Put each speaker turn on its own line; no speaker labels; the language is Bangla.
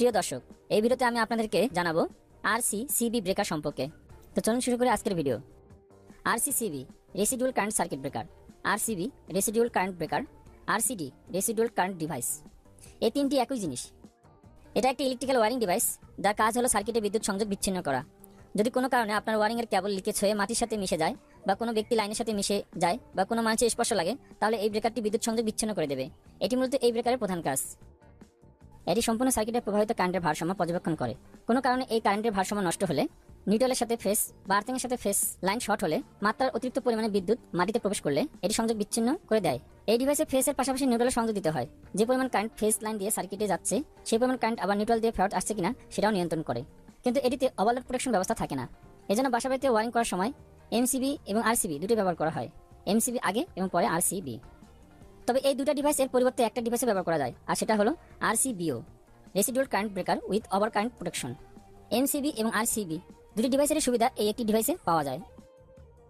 প্রিয় দর্শক, এই ভিডিওতে আমি আপনাদেরকে জানাব আর সি সিবি ব্রেকার সম্পর্কে। তো চলুন শুরু করে আজকের video. R C CB residual current circuit breaker R CB residual current breaker R CD residual current device এই তিনটি একই জিনিস। এটা একটি ইলেকট্রিক্যাল ওয়ারিং ডিভাইস যার কাজ হলো সার্কিটে বিদ্যুৎ সংযোগ বিচ্ছিন্ন করা। যদি কোনো কারণে আপনার ওয়ারিংয়ের কেবল লিকেজ হয়ে মাটির সাথে মিশে যায় বা কোনো ব্যক্তি লাইনের সাথে মিশে যায় বা কোনো মানুষের স্পর্শ লাগে, তাহলে এই ব্রেকারটি বিদ্যুৎ সংযোগ বিচ্ছিন্ন করে দেবে। এটি মূলত এই ব্রেকারের প্রধান কাজ। এটি সম্পূর্ণ সার্কিটের প্রভাবিত কারেন্টের ভারসাম্য পর্যবেক্ষণ করে। কোনো কারণে এই কারেন্টের ভারসাম্য নষ্ট হলে নিউট্রালের সাথে ফেস বা আর্থিং এর সাথে ফেস লাইন শর্ট হলে মাত্রার অতিরিক্ত পরিমাণে বিদ্যুৎ মাটিতে প্রবেশ করলে এটি সংযোগ বিচ্ছিন্ন করে দেয়। এই ডিভাইসে ফেসের পাশাপাশি নিউট্রালের সংযোগ দিতে হয়। যে পরিমাণ কারেন্ট ফেস লাইন দিয়ে সার্কিটে যাচ্ছে, সেই পরিমাণ কারেন্ট আবার নিউট্রাল দিয়ে ফেরত আসছে কিনা সেটাও নিয়ন্ত্রণ করে। কিন্তু এটিতে ওভারলোড প্রোটেকশন ব্যবস্থা থাকে না। এজন্য বাসা বাড়িতে ওয়ারিং করার সময় এমসিবি এবং আরসিবি দুটি ব্যবহার করা হয়। এমসিবি আগে এবং পরে আরসিবি তবে এই দুটা ডিভাইস এর পরিবর্তে একটা ডিভাইসে ব্যবহার করা যায়, আর সেটা হলো RCBO residual current breaker with over current protection MCB এবং আরসিবি দুটি ডিভাইসের সুবিধা এই একটি ডিভাইসে পাওয়া যায়।